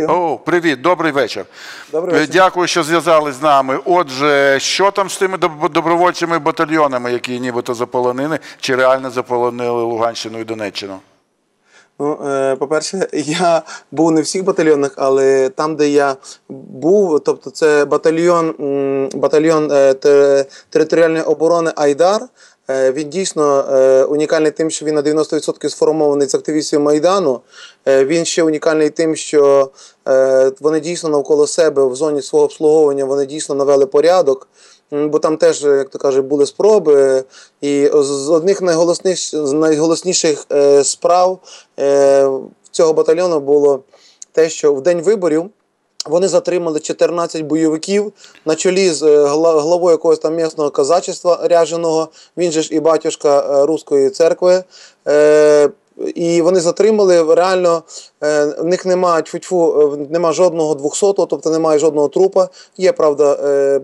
О, привіт, добрий вечір. Добрий Е, вечір. Дякую, що зв'язались з нами. Отже, що там з тими добровольчими батальйонами, які нібито заполонили, чи реально заполонили Луганщину і Донеччину? Ну, е, по-перше, я був не в всіх батальйонах, але там, де я був, тобто це батальйон, батальйон е, територіальної оборони Айдар. Е, Він дійсно е, унікальний тим, що він на 90% сформований з активістів Майдану. Е, Він ще унікальний тим, що вони дійсно навколо себе в зоні свого обслуговування вони дійсно навели порядок. Бо там теж, як то кажуть, були спроби. І з одних найголосніших, найголосніших справ цього батальйону було те, що в день виборів вони затримали 14 бойовиків на чолі з е, главою якогось там місного казачества ряженого, він же ж і батюшка е, Руської церкви. Е, і вони затримали реально. В них немає тьфу-тьфу, нема жодного 200-го, тобто немає жодного трупа. Є правда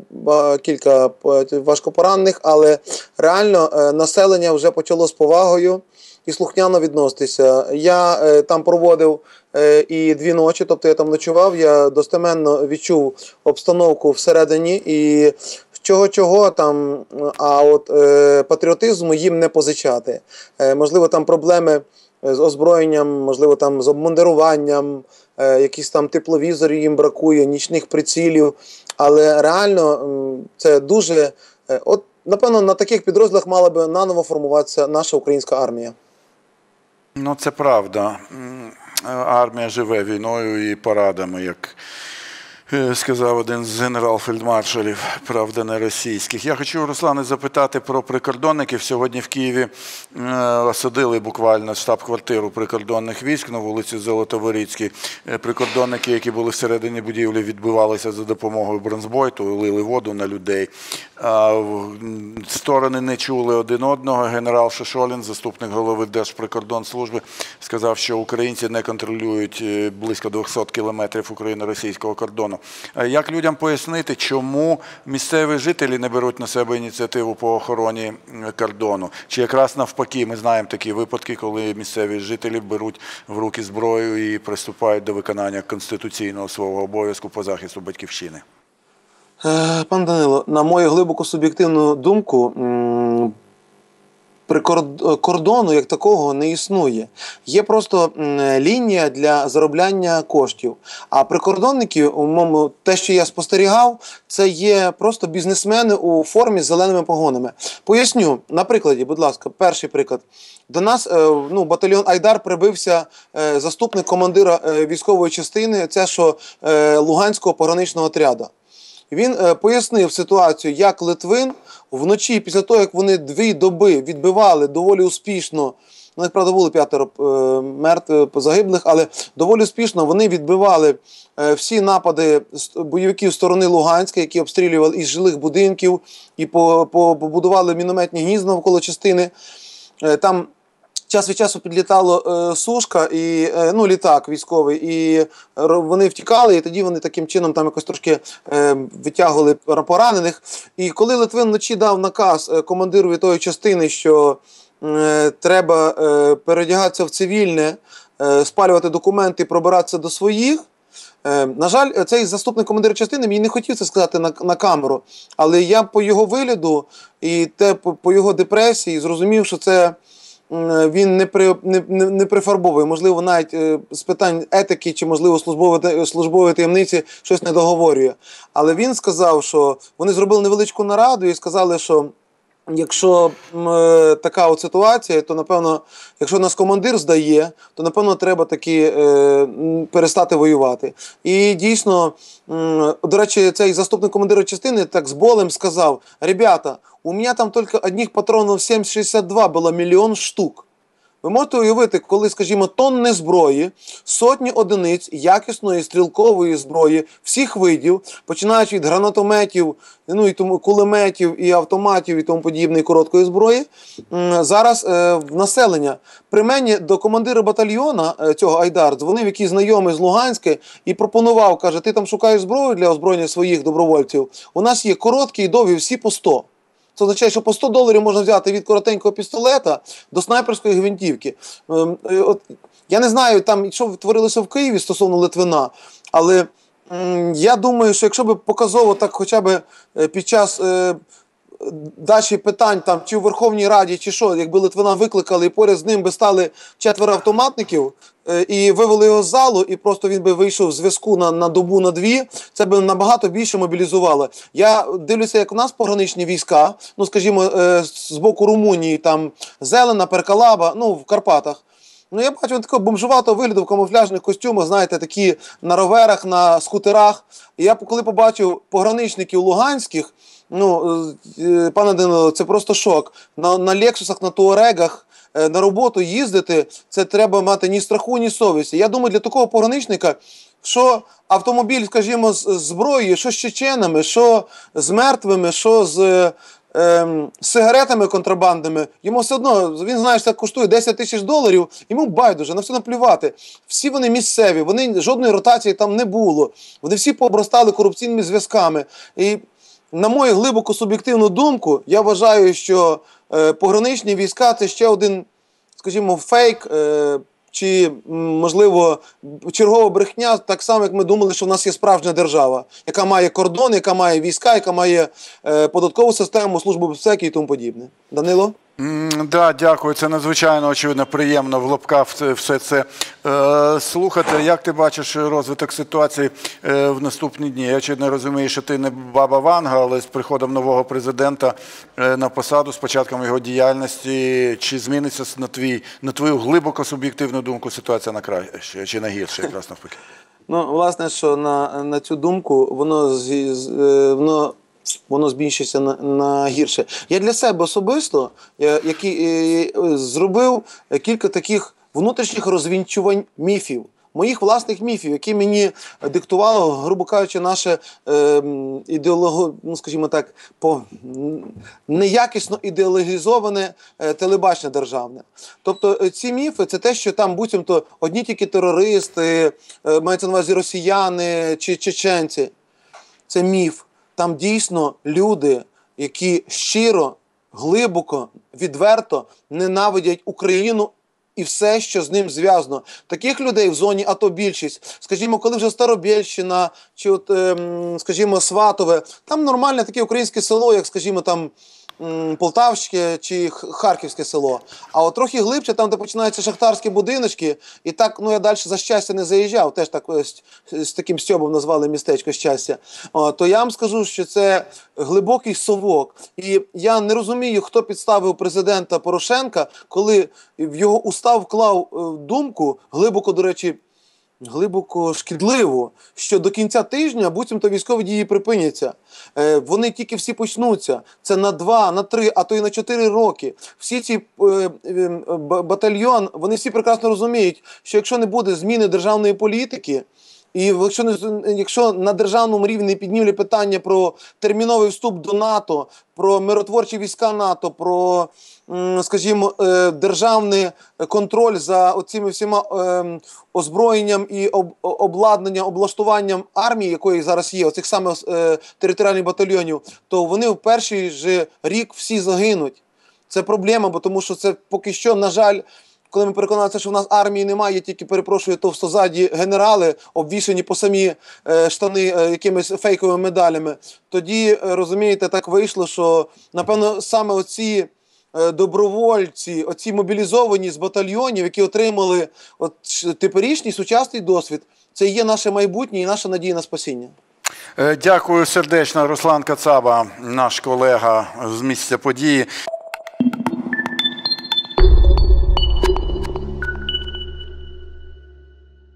кілька важкопоранених, але реально населення вже почало з повагою і слухняно відноситися. Я е, там проводив е, і дві ночі, тобто я там ночував. Я достеменно відчув обстановку всередині і. Чого чого там, а от е, патріотизму їм не позичати. Е, можливо, там проблеми з озброєнням, можливо, там з обмундируванням, е, якісь там тепловізорів їм бракує, нічних прицілів. Але реально це дуже. е, от, напевно, на таких підрозділах мала би наново формуватися наша українська армія. Ну, це правда. Армія живе війною і парадами, як е, сказав один з генерал-фельдмаршалів, правда, не російських. Я хочу, Руслане, запитати про прикордонників. Сьогодні в Києві е, осадили буквально штаб-квартиру прикордонних військ на вулиці Золотоворицькій. Е, Прикордонники, які були всередині будівлі, відбивалися за допомогою бронзбойту, лили воду на людей. Сторони не чули один одного. Генерал Шишолін, заступник голови Держприкордонслужби, сказав, що українці не контролюють е, близько 200 кілометрів україно-російського кордону. А Як людям пояснити, чому місцеві жителі не беруть на себе ініціативу по охороні кордону? Чи якраз навпаки, ми знаємо такі випадки, коли місцеві жителі беруть в руки зброю і приступають до виконання конституційного свого обов'язку по захисту батьківщини? Е, Пан Данило, на мою глибоко суб'єктивну думку, кордону як такого не існує. Є просто лінія для заробляння коштів. А прикордонники, у моєму, те, що я спостерігав, це є просто бізнесмени у формі з зеленими погонами. Поясню на прикладі, будь ласка, перший приклад. До нас е, ну, батальйон Айдар прибився е, заступник командира е, військової частини, це що е, Луганського пограничного отряду. Він е, пояснив ситуацію, як Литвин вночі, після того, як вони дві доби відбивали доволі успішно. Ну, як правда, було п'ятеро е, мертвих загиблих, але доволі успішно вони відбивали е, всі напади бойовиків сторони Луганська, які обстрілювали із жилих будинків і по- по- побудували мінометні гнізда навколо частини. Е, там час від часу підлітало е, сушка і е, ну, літак військовий, і вони втікали, і тоді вони таким чином там якось трошки е, витягували поранених. І коли Литвин вночі дав наказ е, командирові тої частини, що е, треба е, переодягатися в цивільне, спалювати документи, пробиратися до своїх. На жаль, цей заступник командира частини мені не хотів це сказати на, на камеру, але я по його вигляду і те по, по його депресії зрозумів, що це він не, при, не, не, прифарбовує. Можливо, навіть е, з питань етики чи, можливо, службової, службової таємниці щось не договорює. Але він сказав, що вони зробили невеличку нараду і сказали, що. Якщо е, така от ситуація, то напевно, якщо нас командир здає, то напевно треба таки е, перестати воювати. І дійсно, е, до речі, цей заступник командира частини так з болем сказав: Ребята, у мене там тільки одних патронів 7,62 було мільйон штук. Ви можете уявити, коли, скажімо, тонни зброї, сотні одиниць якісної стрілкової зброї всіх видів, починаючи від гранатометів, ну і тому кулеметів і автоматів і тому подібної короткої зброї, зараз е, в населення. При мені до командира батальйона е, цього Айдар дзвонив якийсь знайомий з Луганська і пропонував, каже: ти там шукаєш зброю для озброєння своїх добровольців. У нас є короткі і довгі, всі по 100. Це означає, що по 100 доларів можна взяти від коротенького пістолета до снайперської гвинтівки. Ем, е, От, я не знаю, там що творилося в Києві стосовно Литвина, але я думаю, що якщо б показово так хоча б е, під час. Дачі питань там чи в Верховній Раді, чи що, якби Литвина викликали і поряд з ним би стали четверо автоматників е, і вивели його з залу, і просто він би вийшов з зв'язку на, на добу на дві, це би набагато більше мобілізувало. Я дивлюся, як у нас пограничні війська, ну скажімо, е, з боку Румунії, там Зелена, Перкалаба, ну в Карпатах. Ну, я бачу такого бомжуватого вигляду в камуфляжних костюмах, знаєте, такі на роверах, на скутерах. І я коли побачив пограничників луганських, ну, е, пане Данило, це просто шок. На, на лексусах, на туарегах е, на роботу їздити, це треба мати ні страху, ні совісті. Я думаю, для такого пограничника, що автомобіль, скажімо, з зброєю, що з чеченами, що з мертвими, що з ем, сигаретами контрабандними, йому все одно, він знає, що це коштує 10 тисяч доларів, йому байдуже, на все наплювати. Всі вони місцеві, вони жодної ротації там не було. Вони всі пообростали корупційними зв'язками. І на мою глибоку суб'єктивну думку, я вважаю, що е, пограничні війська це ще один, скажімо, фейк. Е, чи, можливо, чергова брехня, так само, як ми думали, що в нас є справжня держава, яка має кордон, яка має війська, яка має е, податкову систему, службу безпеки і тому подібне. Данило? Да, дякую. Це надзвичайно очевидно приємно в лапках все- це е, слухати. Як ти бачиш розвиток ситуації е, в наступні дні? Я очевидно розумію, що ти не баба Ванга, але з приходом нового президента е, на посаду, з початком його діяльності, чи зміниться на твій на твою глибоко суб'єктивну думку ситуація на краще чи на гірше, якраз навпаки? Ну, власне, що на, на цю думку воно з- воно. Воно збільшиться на, на гірше. Я для себе особисто е, який, е, е, зробив кілька таких внутрішніх розвінчувань міфів, моїх власних міфів, які мені диктувало, грубо кажучи, наше е, ідеолого, ну скажімо так, по неякісно ідеологізоване е, телебачення державне. Тобто ці міфи це те, що там буцімто одні тільки терористи, е, мається на увазі росіяни чи чеченці. Це міф. Там дійсно люди, які щиро, глибоко, відверто ненавидять Україну і все, що з ним зв'язано. Таких людей в зоні АТО більшість. Скажімо, коли вже Старобєльщина, чи от, ем, скажімо, Сватове, там нормальне таке українське село, як, скажімо, там. Полтавське чи Харківське село. А от трохи глибше, там, де починаються шахтарські будиночки, і так, ну я далі за щастя не заїжджав, теж так з, з таким стьобом назвали містечко щастя. О, то я вам скажу, що це глибокий совок. І я не розумію, хто підставив президента Порошенка, коли в його устав вклав е, думку, глибоко, до речі, глибоко шкідливо, що до кінця тижня буцімто військові дії припиняться. Е, вони тільки всі почнуться. Це на два, на три, а то й на чотири роки. Всі ці е, е, батальйон, вони всі прекрасно розуміють, що якщо не буде зміни державної політики. І якщо не якщо на державному рівні не піднімлять питання про терміновий вступ до НАТО, про миротворчі війська НАТО, про, скажімо, е, державний контроль за оцими всіма ем, озброєнням і обладнанням, облаштуванням армії, якої зараз є, оцих саме е, територіальних батальйонів, то вони в перший же рік всі загинуть. Це проблема, бо тому що це поки що, на жаль, коли ми переконалися, що в нас армії немає, тільки перепрошую товстозаді генерали, обвішані по самі е, штани е, якимись фейковими медалями. Тоді е, розумієте, так вийшло, що напевно саме оці. е, Добровольці, оці мобілізовані з батальйонів, які отримали от теперішній сучасний досвід, це є наше майбутнє і наша надія на спасіння. Е, Дякую сердечно, Руслан Кацаба, наш колега з місця події.